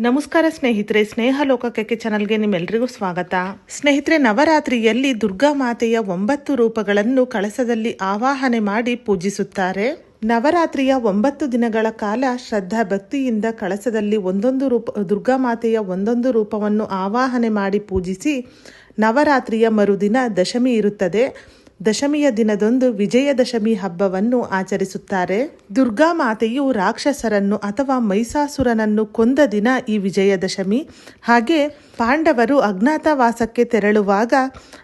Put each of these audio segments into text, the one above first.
ನಮಸ್ಕಾರ ಸ್ನೇಹಿತರೆ ಸ್ನೇಹ ಲೋಕಕ್ಕೆ ಚಾನಲ್ಗೆ ನಿಮ್ಮೆಲ್ಲರಿಗೂ ಸ್ವಾಗತ. ಸ್ನೇಹಿತರೆ, ನವರಾತ್ರಿಯಲ್ಲಿ ದುರ್ಗಾ ಮಾತೆಯ ಒಂಬತ್ತು ರೂಪಗಳನ್ನು ಕಳಸದಲ್ಲಿ ಆವಾಹನೆ ಮಾಡಿ ಪೂಜಿಸುತ್ತಾರೆ. ನವರಾತ್ರಿಯ ಒಂಬತ್ತು ದಿನಗಳ ಕಾಲ ಶ್ರದ್ಧಾ ಭಕ್ತಿಯಿಂದ ಕಳಸದಲ್ಲಿ ಒಂದೊಂದು ರೂಪ, ದುರ್ಗಾ ಮಾತೆಯ ಒಂದೊಂದು ರೂಪವನ್ನು ಆವಾಹನೆ ಮಾಡಿ ಪೂಜಿಸಿ ನವರಾತ್ರಿಯ ಮರುದಿನ ದಶಮಿ ಇರುತ್ತದೆ. ದಶಮಿಯ ದಿನದಂದು ವಿಜಯದಶಮಿ ಹಬ್ಬವನ್ನು ಆಚರಿಸುತ್ತಾರೆ. ದುರ್ಗಾ ಮಾತೆಯು ರಾಕ್ಷಸರನ್ನು ಅಥವಾ ಮೈಸಾಸುರನನ್ನು ಕೊಂದ ದಿನ ಈ ವಿಜಯದಶಮಿ. ಹಾಗೆ ಪಾಂಡವರು ಅಜ್ಞಾತವಾಸಕ್ಕೆ ತೆರಳುವಾಗ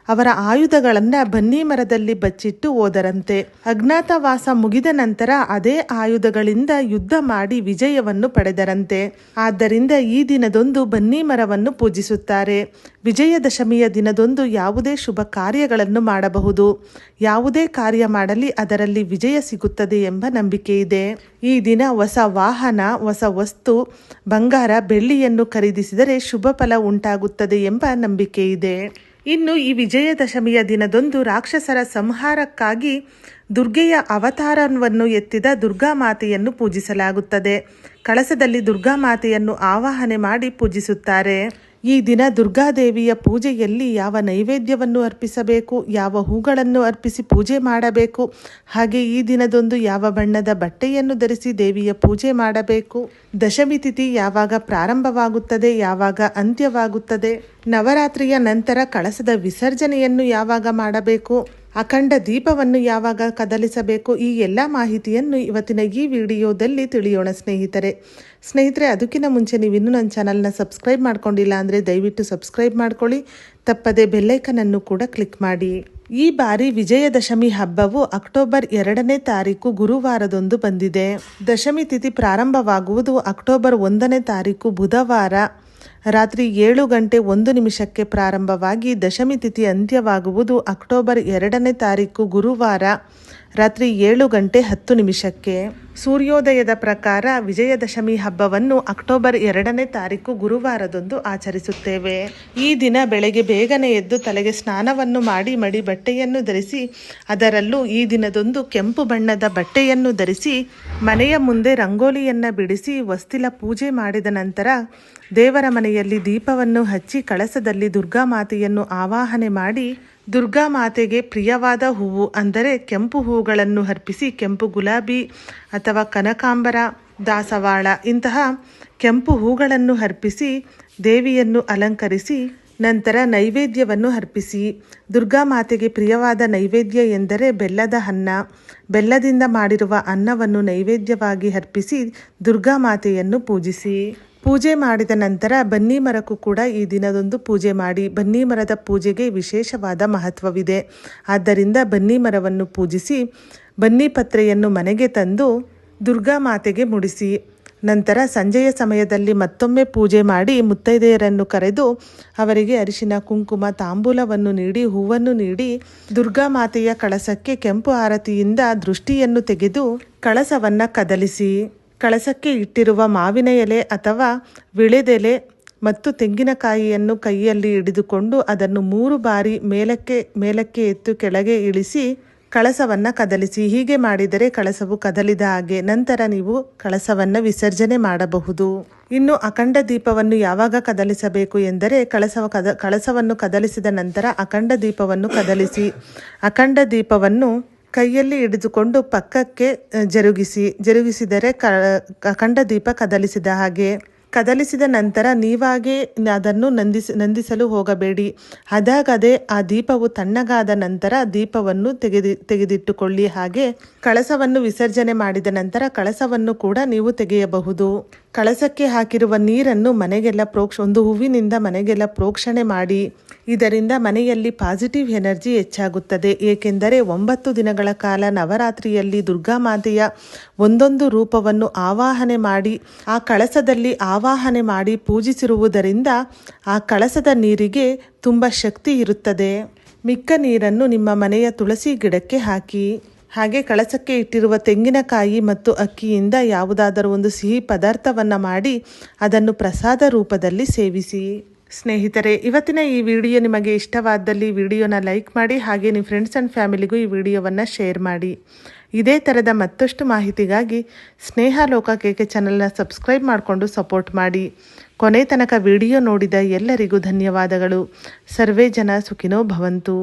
ಅವರ ಆಯುಧಗಳನ್ನು ಬನ್ನಿ ಮರದಲ್ಲಿ ಬಚ್ಚಿಟ್ಟು ಹೋದರಂತೆ. ಅಜ್ಞಾತವಾಸ ಮುಗಿದ ನಂತರ ಅದೇ ಆಯುಧಗಳಿಂದ ಯುದ್ಧ ಮಾಡಿ ವಿಜಯವನ್ನು ಪಡೆದರಂತೆ. ಆದ್ದರಿಂದ ಈ ದಿನದೊಂದು ಬನ್ನಿ ಮರವನ್ನು ಪೂಜಿಸುತ್ತಾರೆ. ವಿಜಯದಶಮಿಯ ದಿನದೊಂದು ಯಾವುದೇ ಶುಭ ಕಾರ್ಯಗಳನ್ನು ಮಾಡಬಹುದು. ಯಾವುದೇ ಕಾರ್ಯ ಮಾಡಲಿ ಅದರಲ್ಲಿ ವಿಜಯ ಸಿಗುತ್ತದೆ ಎಂಬ ನಂಬಿಕೆ ಇದೆ. ಈ ದಿನ ಹೊಸ ವಾಹನ, ಹೊಸ ವಸ್ತು, ಬಂಗಾರ, ಬೆಳ್ಳಿಯನ್ನು ಖರೀದಿಸಿದರೆ ಶುಭ ಫಲ ಉಂಟಾಗುತ್ತದೆ ಎಂಬ ನಂಬಿಕೆ ಇದೆ. ಇನ್ನು ಈ ವಿಜಯದಶಮಿಯ ದಿನದಂದು ರಾಕ್ಷಸರ ಸಂಹಾರಕ್ಕಾಗಿ ದುರ್ಗೆಯ ಅವತಾರವನ್ನು ಎತ್ತಿದ ದುರ್ಗಾ ಮಾತೆಯನ್ನು ಪೂಜಿಸಲಾಗುತ್ತದೆ. ಕಳಸದಲ್ಲಿ ದುರ್ಗಾ ಮಾತೆಯನ್ನು ಆವಾಹನೆ ಮಾಡಿ ಪೂಜಿಸುತ್ತಾರೆ. ಈ ದಿನ ದುರ್ಗಾದೇವಿಯ ಪೂಜೆಯಲ್ಲಿ ಯಾವ ನೈವೇದ್ಯವನ್ನು ಅರ್ಪಿಸಬೇಕು, ಯಾವ ಹೂಗಳನ್ನು ಅರ್ಪಿಸಿ ಪೂಜೆ ಮಾಡಬೇಕು, ಹಾಗೆ ಈ ದಿನದೊಂದು ಯಾವ ಬಣ್ಣದ ಬಟ್ಟೆಯನ್ನು ಧರಿಸಿ ದೇವಿಯ ಪೂಜೆ ಮಾಡಬೇಕು, ದಶಮಿ ತಿಥಿ ಯಾವಾಗ ಪ್ರಾರಂಭವಾಗುತ್ತದೆ, ಯಾವಾಗ ಅಂತ್ಯವಾಗುತ್ತದೆ, ನವರಾತ್ರಿಯ ನಂತರ ಕಳಸದ ವಿಸರ್ಜನೆಯನ್ನು ಯಾವಾಗ ಮಾಡಬೇಕು ಅಖಂಡ ದೀಪವನ್ನು ಯಾವಾಗ ಕದಲಿಸಬೇಕು? ಈ ಎಲ್ಲ ಮಾಹಿತಿಯನ್ನು ಇವತ್ತಿನ ಈ ವಿಡಿಯೋದಲ್ಲಿ ತಿಳಿಯೋಣ ಸ್ನೇಹಿತರೆ. ಸ್ನೇಹಿತರೆ, ಅದಕ್ಕಿಂತ ಮುಂಚೆ ನೀವು ಇನ್ನೂ ನನ್ನ ಚಾನಲ್ನ ಸಬ್ಸ್ಕ್ರೈಬ್ ಮಾಡ್ಕೊಂಡಿಲ್ಲ ಅಂದರೆ ದಯವಿಟ್ಟು ಸಬ್ಸ್ಕ್ರೈಬ್ ಮಾಡ್ಕೊಳ್ಳಿ. ತಪ್ಪದೆ ಬೆಲ್ಲೈಕನನ್ನು ಕೂಡ ಕ್ಲಿಕ್ ಮಾಡಿ. ಈ ಬಾರಿ ವಿಜಯದಶಮಿ ಹಬ್ಬವು ಅಕ್ಟೋಬರ್ ಎರಡನೇ ತಾರೀಕು ಗುರುವಾರದೊಂದು ಬಂದಿದೆ. ದಶಮಿ ತಿಥಿ ಪ್ರಾರಂಭವಾಗುವುದು ಅಕ್ಟೋಬರ್ ಒಂದನೇ ತಾರೀಕು ಬುಧವಾರ. ರಾತ್ರಿ ಏಳು ಗಂಟೆ ಒಂದು ನಿಮಿಷಕ್ಕೆ ಪ್ರಾರಂಭವಾಗಿ ದಶಮಿ ತಿಥಿ ಅಂತ್ಯವಾಗುವುದು ಅಕ್ಟೋಬರ್ ಎರಡನೇ ತಾರೀಕು ಗುರುವಾರ, ರಾತ್ರಿ ಏಳು ಗಂಟೆ ಹತ್ತು ನಿಮಿಷಕ್ಕೆ. ಸೂರ್ಯೋದಯದ ಪ್ರಕಾರ ವಿಜಯದಶಮಿ ಹಬ್ಬವನ್ನು ಅಕ್ಟೋಬರ್ ಎರಡನೇ ತಾರೀಕು ಗುರುವಾರದಂದು ಆಚರಿಸುತ್ತೇವೆ. ಈ ದಿನ ಬೆಳಗ್ಗೆ ಬೇಗನೆ ಎದ್ದು ತಲೆಗೆ ಸ್ನಾನವನ್ನು ಮಾಡಿ ಮಡಿ ಬಟ್ಟೆಯನ್ನು ಧರಿಸಿ, ಅದರಲ್ಲೂ ಈ ದಿನದೊಂದು ಕೆಂಪು ಬಣ್ಣದ ಬಟ್ಟೆಯನ್ನು ಧರಿಸಿ, ಮನೆಯ ಮುಂದೆ ರಂಗೋಲಿಯನ್ನು ಬಿಡಿಸಿ ವಸ್ತಿಲ ಪೂಜೆ ಮಾಡಿದ ನಂತರ ದೇವರ ಮನೆಯಲ್ಲಿ ದೀಪವನ್ನು ಹಚ್ಚಿ ಕಳಸದಲ್ಲಿ ದುರ್ಗಾ ಮಾತೆಯನ್ನು ಆವಾಹನೆ ಮಾಡಿ, ದುರ್ಗಾ ಮಾತೆಗೆ ಪ್ರಿಯವಾದ ಹೂವು ಅಂದರೆ ಕೆಂಪು ಹೂಗಳನ್ನು ಅರ್ಪಿಸಿ ಕೆಂಪು ಗುಲಾಬಿ ಅಥವಾ ಕನಕಾಂಬರ, ದಾಸವಾಳ ಇಂತಹ ಕೆಂಪು ಹೂಗಳನ್ನು ಅರ್ಪಿಸಿ ದೇವಿಯನ್ನು ಅಲಂಕರಿಸಿ, ನಂತರ ನೈವೇದ್ಯವನ್ನು ಅರ್ಪಿಸಿ. ದುರ್ಗಾ ಮಾತೆಗೆ ಪ್ರಿಯವಾದ ನೈವೇದ್ಯ ಎಂದರೆ ಬೆಲ್ಲದ ಅನ್ನ. ಬೆಲ್ಲದಿಂದ ಮಾಡಿರುವ ಅನ್ನವನ್ನು ನೈವೇದ್ಯವಾಗಿ ಅರ್ಪಿಸಿ ದುರ್ಗಾ ಮಾತೆಯನ್ನು ಪೂಜಿಸಿ. ಪೂಜೆ ಮಾಡಿದ ನಂತರ ಬನ್ನಿ ಮರಕ್ಕೂ ಕೂಡ ಈ ದಿನದೊಂದು ಪೂಜೆ ಮಾಡಿ ಬನ್ನಿ ಮರದ ಪೂಜೆಗೆ ವಿಶೇಷವಾದ ಮಹತ್ವವಿದೆ. ಆದ್ದರಿಂದ ಬನ್ನಿ ಮರವನ್ನು ಪೂಜಿಸಿ ಬನ್ನಿ ಪತ್ರೆಯನ್ನು ಮನೆಗೆ ತಂದು ದುರ್ಗಾ ಮಾತೆಗೆ ಮುಡಿಸಿ. ನಂತರ ಸಂಜೆಯ ಸಮಯದಲ್ಲಿ ಮತ್ತೊಮ್ಮೆ ಪೂಜೆ ಮಾಡಿ ಮುತ್ತೈದೆಯರನ್ನು ಕರೆದು ಅವರಿಗೆ ಅರಿಶಿನ, ಕುಂಕುಮ, ತಾಂಬೂಲವನ್ನು ನೀಡಿ, ಹೂವನ್ನು ನೀಡಿ ದುರ್ಗಾ ಮಾತೆಯ ಕಳಸಕ್ಕೆ ಕೆಂಪು ಆರತಿಯಿಂದ ದೃಷ್ಟಿಯನ್ನು ತೆಗೆದು ಕಳಸವನ್ನು ಕದಲಿಸಿ. ಕಳಸಕ್ಕೆ ಇಟ್ಟಿರುವ ಮಾವಿನ ಎಲೆ ಅಥವಾ ವಿಳೆದೆಲೆ ಮತ್ತು ತೆಂಗಿನಕಾಯಿಯನ್ನು ಕೈಯಲ್ಲಿ ಹಿಡಿದುಕೊಂಡು ಅದನ್ನು ಮೂರು ಬಾರಿ ಮೇಲಕ್ಕೆ ಮೇಲಕ್ಕೆ ಎತ್ತು ಕೆಳಗೆ ಇಳಿಸಿ ಕಳಸವನ್ನು ಕದಲಿಸಿ. ಹೀಗೆ ಮಾಡಿದರೆ ಕಳಸವು ಕದಲಿದ ಹಾಗೆ ನಂತರ ನೀವು ಕಳಸವನ್ನು ವಿಸರ್ಜನೆ ಮಾಡಬಹುದು. ಇನ್ನು ಅಖಂಡ ದೀಪವನ್ನು ಯಾವಾಗ ಕದಲಿಸಬೇಕು ಎಂದರೆ ಕಳಸವ ಕದ, ಕಳಸವನ್ನು ಕದಲಿಸಿದ ನಂತರ ಅಖಂಡ ದೀಪವನ್ನು ಕದಲಿಸಿ. ಅಖಂಡ ದೀಪವನ್ನು ಕೈಯಲ್ಲಿ ಹಿಡಿದುಕೊಂಡು ಪಕ್ಕಕ್ಕೆ ಜರುಗಿಸಿ, ಜರುಗಿಸಿದರೆ ಕ ಅಖಂಡ ದೀಪ ಕದಲಿಸಿದ ಹಾಗೆ. ಕದಲಿಸಿದ ನಂತರ ನೀವಾಗೇ ಅದನ್ನು ನಂದಿಸ, ನಂದಿಸಲು ಹೋಗಬೇಡಿ. ಅದಾಗದೇ ಆ ದೀಪವು ತಣ್ಣಗಾದ ನಂತರ ದೀಪವನ್ನು ತೆಗೆದಿ, ತೆಗೆದಿಟ್ಟುಕೊಳ್ಳಿ ಹಾಗೆ. ಕಳಸವನ್ನು ವಿಸರ್ಜನೆ ಮಾಡಿದ ನಂತರ ಕಳಸವನ್ನು ಕೂಡ ನೀವು ತೆಗೆಯಬಹುದು. ಕಳಸಕ್ಕೆ ಹಾಕಿರುವ ನೀರನ್ನು ಮನೆಗೆಲ್ಲ ಪ್ರೋಕ್ಷ, ಒಂದು ಹೂವಿನಿಂದ ಮನೆಗೆಲ್ಲ ಪ್ರೋಕ್ಷಣೆ ಮಾಡಿ, ಇದರಿಂದ ಮನೆಯಲ್ಲಿ ಪಾಸಿಟಿವ್ ಎನರ್ಜಿ ಹೆಚ್ಚಾಗುತ್ತದೆ. ಏಕೆಂದರೆ ಒಂಬತ್ತು ದಿನಗಳ ಕಾಲ ನವರಾತ್ರಿಯಲ್ಲಿ ದುರ್ಗಾ ಮಾತೆಯ ಒಂದೊಂದು ರೂಪವನ್ನು ಆವಾಹನೆ ಮಾಡಿ, ಆ ಕಳಸದಲ್ಲಿ ಆವಾಹನೆ ಮಾಡಿ ಪೂಜಿಸಿರುವುದರಿಂದ ಆ ಕಳಸದ ನೀರಿಗೆ ತುಂಬ ಶಕ್ತಿ ಇರುತ್ತದೆ. ಮಿಕ್ಕ ನೀರನ್ನು ನಿಮ್ಮ ಮನೆಯ ತುಳಸಿ ಗಿಡಕ್ಕೆ ಹಾಕಿ. ಹಾಗೆ ಕಳಸಕ್ಕೆ ಇಟ್ಟಿರುವ ತೆಂಗಿನಕಾಯಿ ಮತ್ತು ಅಕ್ಕಿಯಿಂದ ಯಾವುದಾದರೂ ಒಂದು ಸಿಹಿ ಪದಾರ್ಥವನ್ನು ಮಾಡಿ ಅದನ್ನು ಪ್ರಸಾದ ರೂಪದಲ್ಲಿ ಸೇವಿಸಿ. ಸ್ನೇಹಿತರೆ, ಇವತ್ತಿನ ಈ ವಿಡಿಯೋ ನಿಮಗೆ ಇಷ್ಟವಾದಲ್ಲಿ ವಿಡಿಯೋನ ಲೈಕ್ ಮಾಡಿ ಹಾಗೆ ನಿಮ್ಮ ಫ್ರೆಂಡ್ಸ್ ಆ್ಯಂಡ್ ಫ್ಯಾಮಿಲಿಗೂ ಈ ವಿಡಿಯೋವನ್ನು ಶೇರ್ ಮಾಡಿ. ಇದೇ ಥರದ ಮತ್ತಷ್ಟು ಮಾಹಿತಿಗಾಗಿ ಸ್ನೇಹ ಲೋಕ ಕೇಕೆ ಚಾನಲ್ನ ಸಬ್ಸ್ಕ್ರೈಬ್ ಮಾಡಿಕೊಂಡು ಸಪೋರ್ಟ್ ಮಾಡಿ. ಕೊನೆ ತನಕ ವಿಡಿಯೋ ನೋಡಿದ ಎಲ್ಲರಿಗೂ ಧನ್ಯವಾದಗಳು. ಸರ್ವೇ ಜನ ಸುಖಿನೋ ಭವಂತು.